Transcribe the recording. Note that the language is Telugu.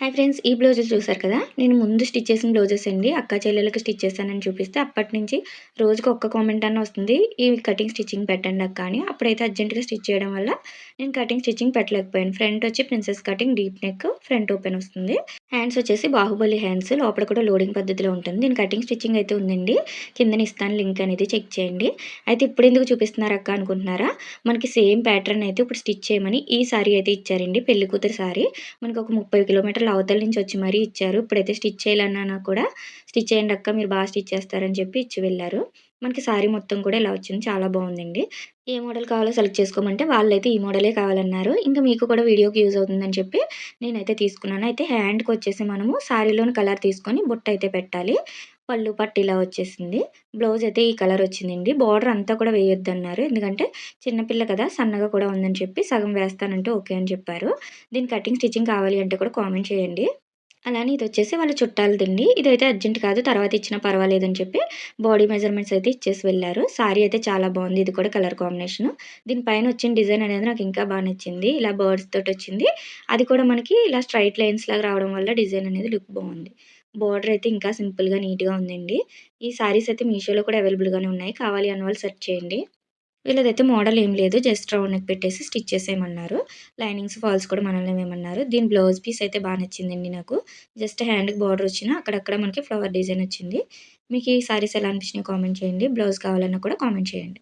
హాయ్ ఫ్రెండ్స్ ఈ బ్లౌజెస్ చూసారు కదా? నేను ముందు స్టిచ్ చేసిన బ్లౌజెస్ అండి. అక్క చెల్లెలకి స్టిచ్ చేస్తానని చూపిస్తే అప్పటి నుంచి రోజుకి ఒక్క కామెంట్ అన్న వస్తుంది. ఈ కటింగ్ స్టిచ్చింగ్ పెట్టండి అక్క అని. అప్పుడైతే అర్జెంటుగా స్టిచ్ చేయడం వల్ల నేను కటింగ్ స్టిచ్చింగ్ పెట్టలేకపోయాను. ఫ్రంట్ వచ్చి princess cutting deep neck front open వస్తుంది. హ్యాండ్స్ వచ్చేసి బాహుబలి హ్యాండ్స్ లోపల కూడా లోడింగ్ పద్ధతిలో ఉంటుంది. దీని కటింగ్ స్టిచ్చింగ్ అయితే ఉందండి. కిందని ఇస్తాను లింక్ అనేది చెక్ చేయండి. అయితే ఇప్పుడు ఎందుకు చూపిస్తున్నారు అక్క అనుకుంటున్నారా? మనకి సేమ్ ప్యాటర్న్ అయితే ఇప్పుడు స్టిచ్ చేయమని ఈ సారీ అయితే ఇచ్చారండి. పెళ్ళి కూతురు సారీ మనకి ఒక ముప్పై కిలోమీటర్లు కిలోమీటర్ల అవతల నుంచి వచ్చి మరీ ఇచ్చారు. ఇప్పుడైతే స్టిచ్ చేయాలన్నా కూడా స్టిచ్ చేయండి అక్క మీరు బాగా స్టిచ్ చేస్తారని చెప్పి ఇచ్చి వెళ్ళారు. మనకి సారీ మొత్తం కూడా ఇలా వచ్చింది. చాలా బాగుందండి. ఏ మోడల్ కావాలో సెలెక్ట్ చేసుకోమంటే వాళ్ళైతే ఈ మోడలే కావాలన్నారు. ఇంకా మీకు కూడా వీడియోకి యూజ్ అవుతుందని చెప్పి నేనైతే తీసుకున్నాను. అయితే హ్యాండ్కి వచ్చేసి మనము సారీలోని కలర్ తీసుకొని బుట్ట అయితే పెట్టాలి. పళ్ళు పట్టు ఇలా వచ్చేసింది. బ్లౌజ్ అయితే ఈ కలర్ వచ్చిందండి. బార్డర్ అంతా కూడా వేయొద్దు అన్నారు ఎందుకంటే చిన్నపిల్ల కదా సన్నగా కూడా ఉందని చెప్పి సగం వేస్తానంటే ఓకే అని చెప్పారు. దీని కటింగ్ స్టిచ్చింగ్ కావాలి అంటే కూడా కామెంట్ చేయండి. అలానే ఇది వచ్చేసి వాళ్ళు చుట్టాలు తిండి ఇదైతే అర్జెంట్ కాదు తర్వాత ఇచ్చినా పర్వాలేదని చెప్పి బాడీ మెజర్మెంట్స్ అయితే ఇచ్చేసి వెళ్ళారు. సారీ అయితే చాలా బాగుంది ఇది కూడా కలర్ కాంబినేషన్ దీనిపైన వచ్చిన డిజైన్ అనేది నాకు ఇంకా బాగా నచ్చింది. ఇలా బర్డ్స్ తోటి వచ్చింది. అది కూడా మనకి ఇలా స్ట్రైట్ లైన్స్ లాగా రావడం వల్ల డిజైన్ అనేది లుక్ బాగుంది. బార్డర్ అయితే ఇంకా సింపుల్గా నీట్గా ఉందండి. ఈ సారీస్ అయితే మీషోలో కూడా అవైలబుల్గానే ఉన్నాయి. కావాలి అన్న వాళ్ళు సెర్చ్ చేయండి. వీళ్ళదైతే మోడల్ ఏం లేదు జస్ట్ రౌండ్ నెక్ పెట్టేసి స్టిచ్ చేసేయమన్నారు. లైనింగ్స్ ఫాల్స్ కూడా మనల్ని ఏమన్నారు దీని బ్లౌజ్ పీస్ అయితే బాగా నచ్చిందండి నాకు. జస్ట్ హ్యాండ్కి బార్డర్ వచ్చిన అక్కడక్కడ మనకి ఫ్లవర్ డిజైన్ వచ్చింది. మీకు ఈ సారీస్ ఎలా అనిపించినాయి కామెంట్ చేయండి. బ్లౌజ్ కావాలన్నా కూడా కామెంట్ చేయండి.